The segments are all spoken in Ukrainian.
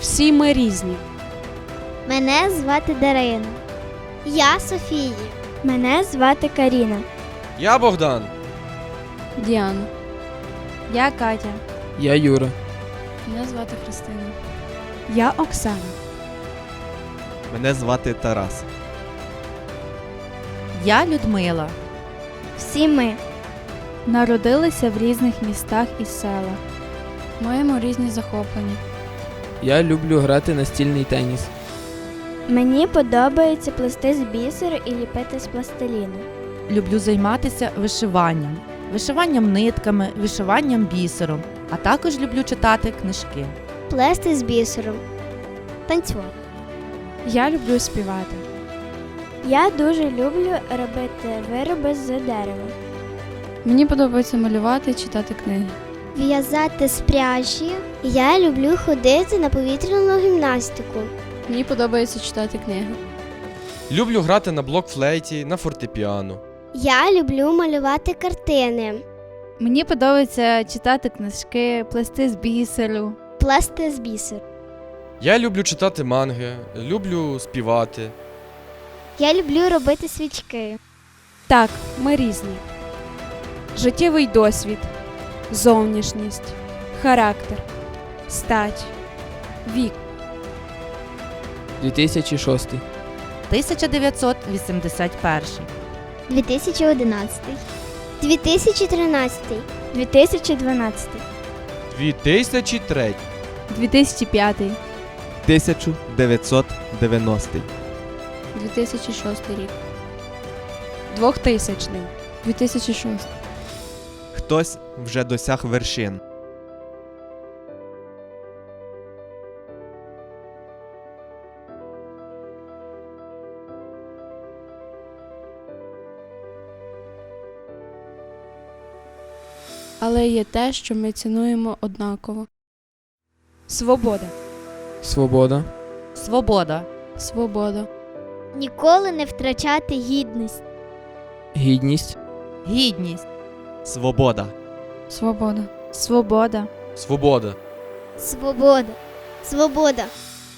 Всі ми різні. Мене звати Дарина. Я Софія. Мене звати Каріна. Я Богдан. Діана. Я Катя. Я Юра. Мене звати Христина. Я Оксана. Мене звати Тарас. Я Людмила. Всі ми. Народилися в різних містах і селах. Маємо різні захоплення. Я люблю грати настільний теніс. Мені подобається плести з бісеру і ліпити з пластиліну. Люблю займатися вишиванням, вишиванням нитками, вишиванням бісером, а також люблю читати книжки. Плести з бісером. Танцювати. Я люблю співати. Я дуже люблю робити вироби з дерева. Мені подобається малювати і читати книги. В'язати з пряжі. Я люблю ходити на повітряну гімнастику. Мені подобається читати книги. Люблю грати на блокфлейті, на фортепіано. Я люблю малювати картини. Мені подобається читати книжки, плести з бісеру. Плести з бісеру. Я люблю читати манги, люблю співати. Я люблю робити свічки. Так, ми різні. Життєвий досвід, зовнішність, характер, стать, вік. 2006. 1981. 2011. 2013. 2012. 2003. 2005. 1990. 2006 рік. 2000 2006. Хтось вже досяг вершин. Але є те, що ми цінуємо однаково. Свобода. Свобода. Свобода. Свобода. Ніколи не втрачати гідність. Гідність. Гідність. Свобода. Свобода. Свобода. Свобода. Свобода. Свобода.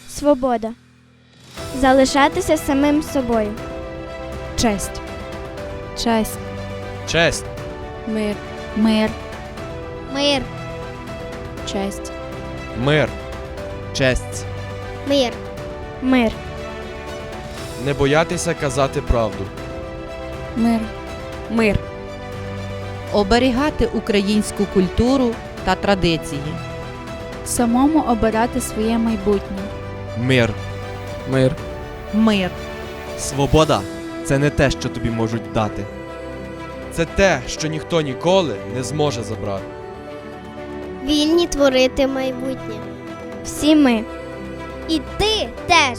Свобода. Залишатися самим собою. Честь. Честь. Честь. Мир. Мир. Мир. Честь. Мир. Честь. Мир. Мир. Не боятися казати правду. Мир. Мир. Оберігати українську культуру та традиції. Самому обирати своє майбутнє. Мир. Мир. Мир. Свобода це не те, що тобі можуть дати. Це те, що ніхто ніколи не зможе забрати. Вільні творити майбутнє. Всі ми. І ти теж.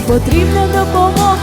Потрібна допомога.